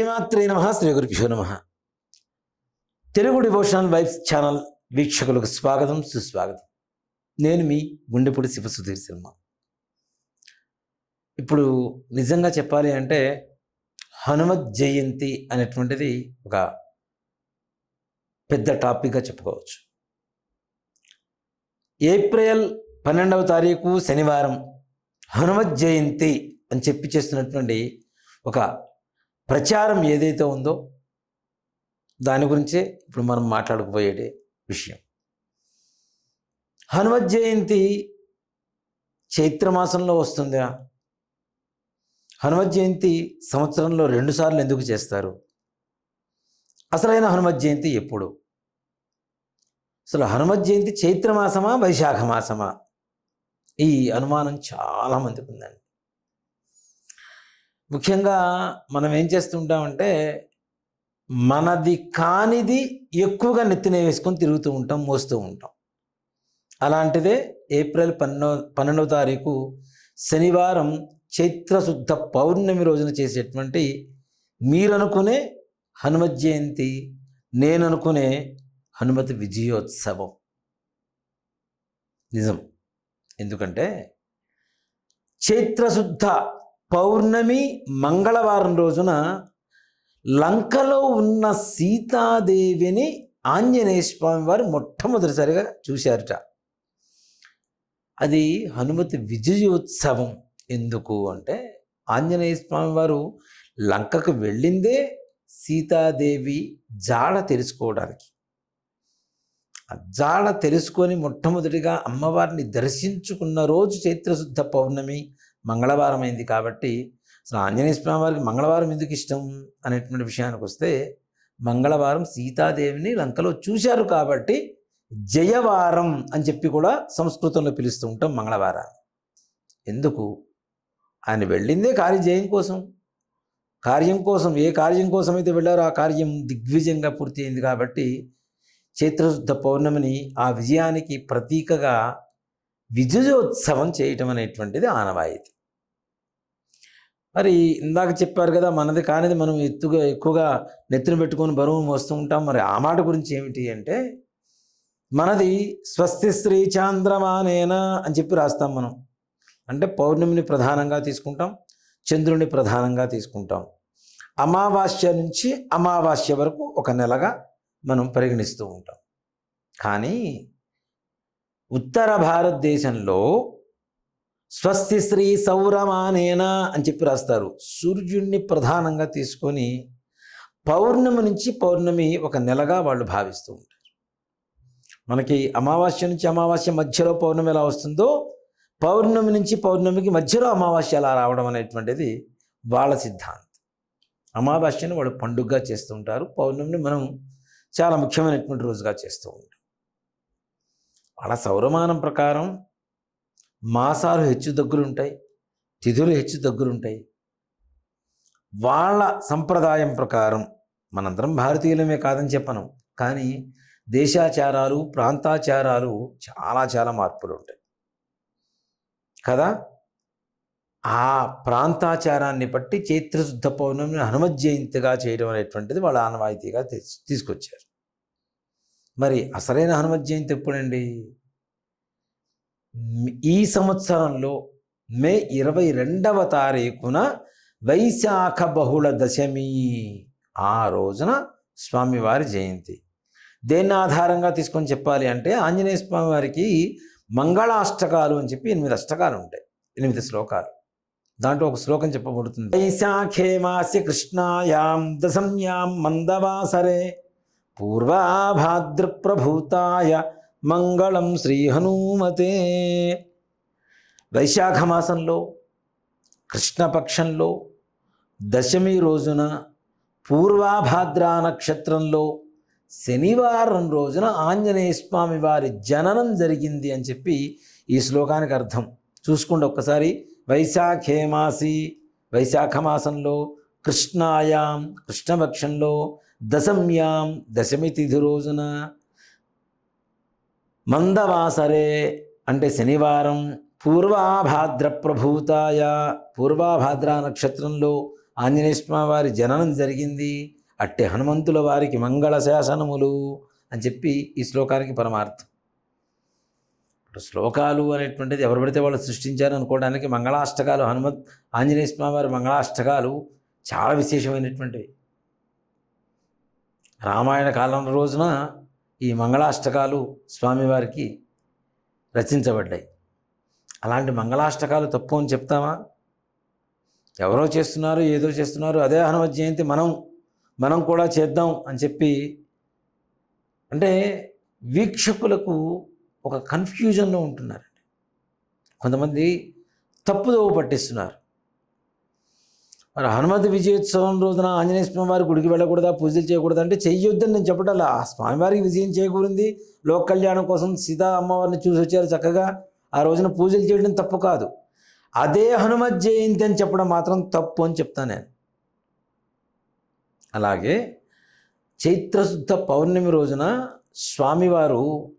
శ్రీమాత్రే నమ శ్రీ గురుభ్యో నమ. తెలుగు డివోషనల్ వైబ్స్ ఛానల్ వీక్షకులకు స్వాగతం సుస్వాగతం. నేను మీ గుండెపూడి శివ సుధీర్ శర్మ. ఇప్పుడు నిజంగా చెప్పాలి అంటే హనుమత్ జయంతి అనేటువంటిది ఒక పెద్ద టాపిక్గా చెప్పుకోవచ్చు. ఏప్రిల్ పన్నెండవ తారీఖు శనివారం హనుమత్ జయంతి అని చెప్పి చేస్తున్నటువంటి ఒక ప్రచారం ఏదైతే ఉందో దాని గురించే ఇప్పుడు మనం మాట్లాడుకుపోయేటి విషయం. హనుమత్ జయంతి చైత్రమాసంలో వస్తుందా? హనుమత్ జయంతి సంవత్సరంలో రెండుసార్లు ఎందుకు చేస్తారు? అసలైన హనుమత్ జయంతి ఎప్పుడు? అసలు హనుమత్ జయంతి చైత్రమాసమా వైశాఖ మాసమా ఈ అనుమానం చాలామందికి ఉందండి. ముఖ్యంగా మనం ఏం చేస్తుంటామంటే మనది కానిది ఎక్కువగా నెత్తిన వేసుకొని తిరుగుతూ ఉంటాం మోస్తూ ఉంటాం. అలాంటిదే ఏప్రిల్ పన్నెండవ పన్నెండవ తారీఖు శనివారం చైత్రశుద్ధ పౌర్ణమి రోజున చేసేటువంటి మీరనుకునే హనుమత్ జయంతి నేననుకునే హనుమతి విజయోత్సవం. నిజం. ఎందుకంటే చైత్రశుద్ధ పౌర్ణమి మంగళవారం రోజున లంకలో ఉన్న సీతాదేవిని ఆంజనేయ స్వామి వారు మొట్టమొదటిసారిగా చూశారట. అది హనుమతి విజయోత్సవం. ఎందుకు అంటే ఆంజనేయ స్వామి వారు లంకకు వెళ్ళిందే సీతాదేవి జాడ తెలుసుకోవడానికి. ఆ జాడ తెలుసుకొని మొట్టమొదటిగా అమ్మవారిని దర్శించుకున్న రోజు చైత్రశుద్ధ పౌర్ణమి మంగళవారం అయింది కాబట్టి అసలు ఆంజనేయ స్వామి వారికి మంగళవారం ఎందుకు ఇష్టం అనేటువంటి విషయానికి వస్తే మంగళవారం సీతాదేవిని లంకలో చూశారు కాబట్టి జయవారం అని చెప్పి కూడా సంస్కృతంలో పిలుస్తూ ఉంటాం మంగళవారాన్ని. ఎందుకు? ఆయన వెళ్ళిందే కార్యజయం కోసం. కార్యం కోసం ఏ కార్యం కోసం అయితే వెళ్ళారో ఆ కార్యం దిగ్విజయంగా పూర్తి అయింది కాబట్టి చైత్రశుద్ధ పౌర్ణమిని ఆ విజయానికి ప్రతీకగా విజయోత్సవం చేయటం అనేటువంటిది ఆనవాయితీ. మరి ఇందాక చెప్పారు కదా మనది కానిది మనం ఎత్తుగా ఎక్కువగా నెత్తిన పెట్టుకొని బరువు మోస్తూ ఉంటాం. మరి ఆ మాట గురించి ఏమిటి అంటే మనది స్వస్తి శ్రీ చాంద్రమానేనా అని చెప్పి రాస్తాం మనం. అంటే పౌర్ణమిని ప్రధానంగా తీసుకుంటాం చంద్రుని ప్రధానంగా తీసుకుంటాం. అమావాస్య నుంచి అమావాస్య వరకు ఒక నెలగా మనం పరిగణిస్తూ ఉంటాం. కానీ ఉత్తర భారతదేశంలో స్వస్తి శ్రీ సౌరమానేనా అని చెప్పి రాస్తారు. సూర్యుడిని ప్రధానంగా తీసుకొని పౌర్ణమి నుంచి పౌర్ణమి ఒక నెలగా వాళ్ళు భావిస్తూ ఉంటారు. మనకి అమావాస్య నుంచి అమావాస్య మధ్యలో పౌర్ణమి ఎలా వస్తుందో పౌర్ణమి నుంచి పౌర్ణమికి మధ్యలో అమావాస్య అలా రావడం అనేటువంటిది వాళ్ళ సిద్ధాంతం. అమావాస్యను వాళ్ళు పండుగగా చేస్తూ ఉంటారు. పౌర్ణమిని మనం చాలా ముఖ్యమైనటువంటి రోజుగా చేస్తూ ఉంటాం. వాళ్ళ సౌరమానం ప్రకారం మాసాలు హెచ్చు దగ్గరుంటాయి తిథులు హెచ్చు దగ్గరుంటాయి వాళ్ళ సంప్రదాయం ప్రకారం మనందరం భారతీయులమే కాదని చెప్పను. కానీ దేశాచారాలు ప్రాంతాచారాలు చాలా చాలా మార్పులు ఉంటాయి కదా? ఆ ప్రాంతాచారాన్ని బట్టి చైత్రశుద్ధ పౌర్ణమిని హనుమత్ జయంతిగా చేయడం అనేటువంటిది వాళ్ళ ఆనవాయితీగా తీసుకొచ్చారు. మరి అసలైన హనుమత్ జయంతి ఎప్పుడండి ఈ సంవత్సరంలో మే ఇరవై రెండవ తారీఖున వైశాఖ బహుళ దశమి ఆ రోజున స్వామివారి జయంతి. దేన్ని ఆధారంగా తీసుకొని చెప్పాలి అంటే ఆంజనేయ స్వామి వారికి మంగళాష్టకాలు అని చెప్పి ఎనిమిది అష్టకాలు ఉంటాయి ఎనిమిది శ్లోకాలు. దాంట్లో ఒక శ్లోకం చెప్పబడుతుంది. వైశాఖే మాసి కృష్ణాయాం దశమ్యాం మందవాసరే. పూర్వాభాద్రప్రభూతాయ మంగళం శ్రీ హనుమతే వైశాఖ మాసంలో కృష్ణపక్షంలో దశమి రోజున పూర్వాభాద్రా నక్షత్రంలో శనివారం రోజున ఆంజనేయ స్వామి వారి జననం జరిగింది అని చెప్పి ఈ శ్లోకానికి అర్థం. చూసుకోండి ఒక్కసారి. వైశాఖే మాసి వైశాఖ మాసంలో కృష్ణాయాం కృష్ణపక్షంలో దశమ్యాం దశమి తిథి రోజున మందవాసరే అంటే శనివారం పూర్వాభాద్ర ప్రభూతాయ పూర్వాభాద్ర నక్షత్రంలో ఆంజనేయ వారి జననం జరిగింది. అట్టి హనుమంతుల వారికి మంగళ శాసనములు అని చెప్పి ఈ శ్లోకానికి పరమార్థం. ఇప్పుడు శ్లోకాలు అనేటువంటిది ఎవరు పడితే వాళ్ళు సృష్టించారు అనుకోవడానికి మంగళాష్టకాలు హనుమత్ ఆంజనేయ వారి మంగళాష్టకాలు చాలా విశేషమైనటువంటివి. రామాయణ కాలం రోజున ఈ మంగళాష్టకాలు స్వామివారికి రచించబడ్డాయి. అలాంటి మంగళాష్టకాలు తప్పు అని చెప్తామా? ఎవరో చేస్తున్నారు ఏదో చేస్తున్నారు అదే హనుమత్ జయంతి మనం మనం కూడా చేద్దాం అని చెప్పి అంటే వీక్షకులకు ఒక కన్ఫ్యూజన్లో ఉంటున్నారండి. కొంతమంది తప్పుదోవ పట్టిస్తున్నారు. మరి హనుమతి విజయోత్సవం రోజున ఆంజనేయ స్వామి వారి గుడికి వెళ్ళకూడదా? పూజలు చేయకూడదా? అంటే చెయ్యొద్దని నేను చెప్పటల్లా ఆ స్వామివారికి విజయం చేకూరింది. లోక కళ్యాణం కోసం సీతా అమ్మవారిని చూసి వచ్చారు చక్కగా. ఆ రోజున పూజలు చేయడం తప్పు కాదు. అదే హనుమత్ జయంతి అని చెప్పడం మాత్రం తప్పు అని చెప్తాను నేను. అలాగే చైత్రశుద్ధ పౌర్ణమి రోజున స్వామివారు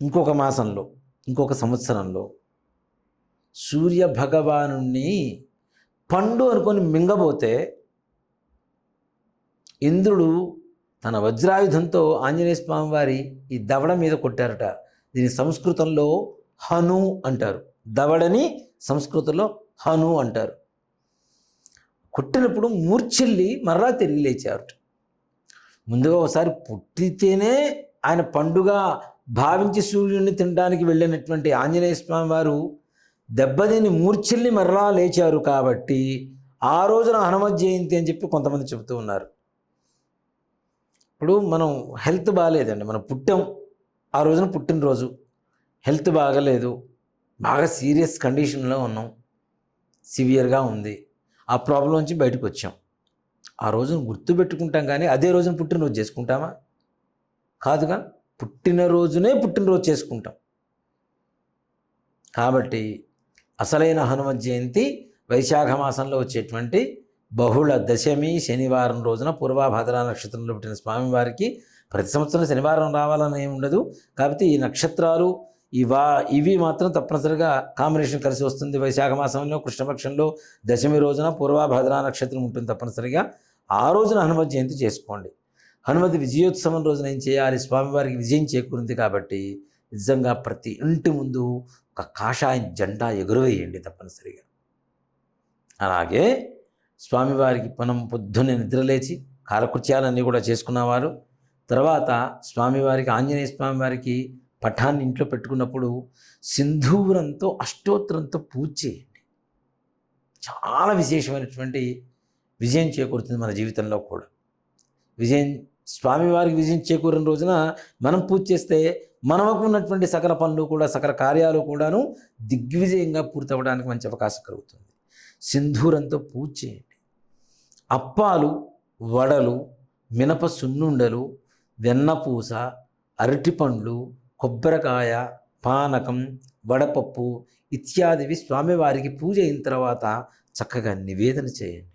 ఇంకొక మాసంలో ఇంకొక సంవత్సరంలో సూర్య భగవానుణ్ణి పండు అనుకొని మింగబోతే ఇంద్రుడు తన వజ్రాయుధంతో ఆంజనేయ స్వామి వారి ఈ దవడ మీద కొట్టారట. దీని సంస్కృతంలో హను అంటారు. దవడని సంస్కృతంలో హను అంటారు. కొట్టినప్పుడు మూర్ఛిల్లి మరలా తిరిగి లేచారు ముందుగా ఒకసారి పుట్టితేనే ఆయన పండుగ భావించి సూర్యుడిని తినడానికి వెళ్ళినటువంటి ఆంజనేయ స్వామి వారు దెబ్బతిని మూర్ఛల్ని మరలా లేచారు కాబట్టి ఆ రోజున హనుమత్ జయంతి అని చెప్పి కొంతమంది చెబుతూ ఉన్నారు. ఇప్పుడు మనం హెల్త్ బాగాలేదండి. మనం పుట్టాం. ఆ రోజున పుట్టినరోజు. హెల్త్ బాగలేదు. బాగా సీరియస్ కండిషన్లో ఉన్నాం. సివియర్గా ఉంది. ఆ ప్రాబ్లం నుంచి బయటకు వచ్చాం. ఆ రోజున గుర్తు పెట్టుకుంటాం కానీ అదే రోజున పుట్టినరోజు చేసుకుంటామా? కాదుగా. పుట్టినరోజునే పుట్టినరోజు చేసుకుంటాం. కాబట్టి అసలైన హనుమత్ జయంతి వైశాఖ మాసంలో వచ్చేటువంటి బహుళ దశమి శనివారం రోజున పూర్వభద్ర నక్షత్రంలో పుట్టిన స్వామివారికి ప్రతి సంవత్సరం శనివారం రావాలని ఏమి ఉండదు. కాబట్టి ఈ నక్షత్రాలు ఇవా ఇవి మాత్రం తప్పనిసరిగా కాంబినేషన్ కలిసి వస్తుంది. వైశాఖ మాసంలో కృష్ణపక్షంలో దశమి రోజున పూర్వభద్ర నక్షత్రం ఉంటుంది తప్పనిసరిగా. ఆ రోజున హనుమత్ జయంతి చేసుకోండి. హనుమతి విజయోత్సవం రోజున ఏం చేయాలి? స్వామివారికి విజయం చేకూరింది కాబట్టి నిజంగా ప్రతి ఇంటి ముందు ఒక కాషాయం జెండా ఎగురవేయండి తప్పనిసరిగా. అలాగే స్వామివారికి మనం పొద్దున్నే నిద్రలేచి కాలకృత్యాలన్నీ కూడా చేసుకున్నవారు తర్వాత స్వామివారికి ఆంజనేయ స్వామివారికి పఠాన్ని ఇంట్లో పెట్టుకున్నప్పుడు సింధూరంతో అష్టోత్తరంతో పూజ చేయండి. చాలా విశేషమైనటువంటి విజయం చేకూరుతుంది మన జీవితంలో కూడా. విజయం స్వామివారికి విజయం చేకూరిన రోజున మనం పూజ చేస్తే మనకు ఉన్నటువంటి సకల పనులు కూడా సకల కార్యాలు కూడాను దిగ్విజయంగా పూర్తవడానికి మంచి అవకాశం కలుగుతుంది. సింధూరంతో పూజ చేయండి. అప్పాలు వడలు మినప సున్నుండలు వెన్నపూస అరటిపండ్లు కొబ్బరికాయ పానకం వడపప్పు ఇత్యాదివి స్వామివారికి పూజ అయిన తర్వాత చక్కగా నివేదన చేయండి.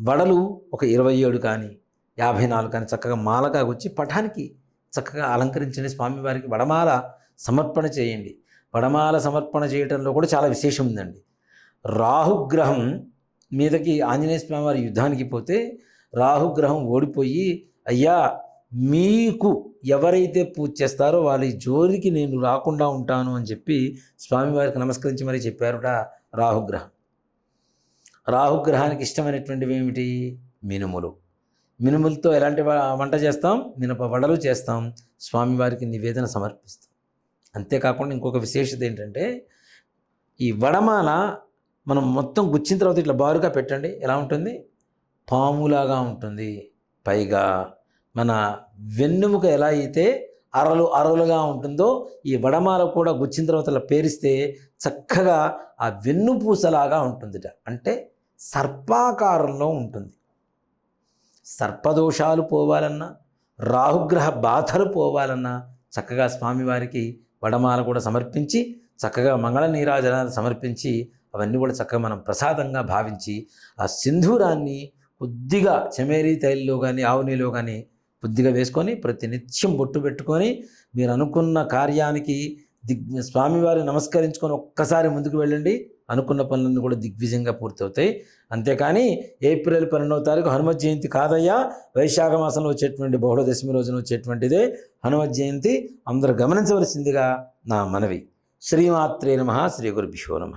వడలు ఒక ఇరవై ఏడు కానీ యాభై నాలుగు కానీ చక్కగా మాలగా వచ్చి పఠానికి చక్కగా అలంకరించండి స్వామివారికి. వడమాల సమర్పణ చేయండి. వడమాల సమర్పణ చేయడంలో కూడా చాలా విశేషం ఉందండి. రాహుగ్రహం మీదకి ఆంజనేయ స్వామి వారి యుద్ధానికి పోతే రాహుగ్రహం ఓడిపోయి అయ్యా మీకు ఎవరైతే పూజ చేస్తారో వాళ్ళ జోలికి నేను రాకుండా ఉంటాను అని చెప్పి స్వామివారికి నమస్కరించి మరీ చెప్పారుట రాహుగ్రహం. రాహుగ్రహానికి ఇష్టమైనటువంటివి ఏమిటి? మినుములు. మినుములతో ఎలాంటి వంట చేస్తాం? మినప వడలు చేస్తాం. స్వామివారికి నివేదన సమర్పిస్తాం. అంతేకాకుండా ఇంకొక విశేషత ఏంటంటే ఈ వడమాల మనం మొత్తం గుచ్చిన తర్వాత ఇట్లా బారుగా పెట్టండి. ఎలా ఉంటుంది? పాములాగా ఉంటుంది. పైగా మన వెన్నెముక ఎలా అయితే అరలు అరలుగా ఉంటుందో ఈ వడమాల కూడా గుచ్చిన తర్వాత ఇలా పేరిస్తే చక్కగా ఆ వెన్నుపూసలాగా ఉంటుందిట. అంటే సర్పాకారంలో ఉంటుంది. సర్పదోషాలు పోవాలన్నా రాహుగ్రహ బాధలు పోవాలన్నా చక్కగా స్వామివారికి వడమాల కూడా సమర్పించి చక్కగా మంగళ నీరాజనాలు సమర్పించి అవన్నీ కూడా చక్కగా మనం ప్రసాదంగా భావించి ఆ సింధూరాన్ని కొద్దిగా చమేరీ తైల్లో కానీ ఆవు నీలో కానీ కొద్దిగా వేసుకొని ప్రతి నిత్యం బొట్టు పెట్టుకొని మీరు అనుకున్న కార్యానికి దిగ్ స్వామివారిని నమస్కరించుకొని ఒక్కసారి ముందుకు వెళ్ళండి. అనుకున్న పనులన్నీ కూడా దిగ్విజయంగా పూర్తవుతాయి. అంతేకాని ఏప్రిల్ పన్నెండవ తారీఖు హనుమత్ జయంతి కాదయ్యా వైశాఖ మాసంలో వచ్చేటువంటి బహుళ దశమి రోజున వచ్చేటువంటిదే హనుమత్ జయంతి. అందరూ గమనించవలసిందిగా నా మనవి. శ్రీమాత్రే నమ శ్రీ గురుభ్యో నమ.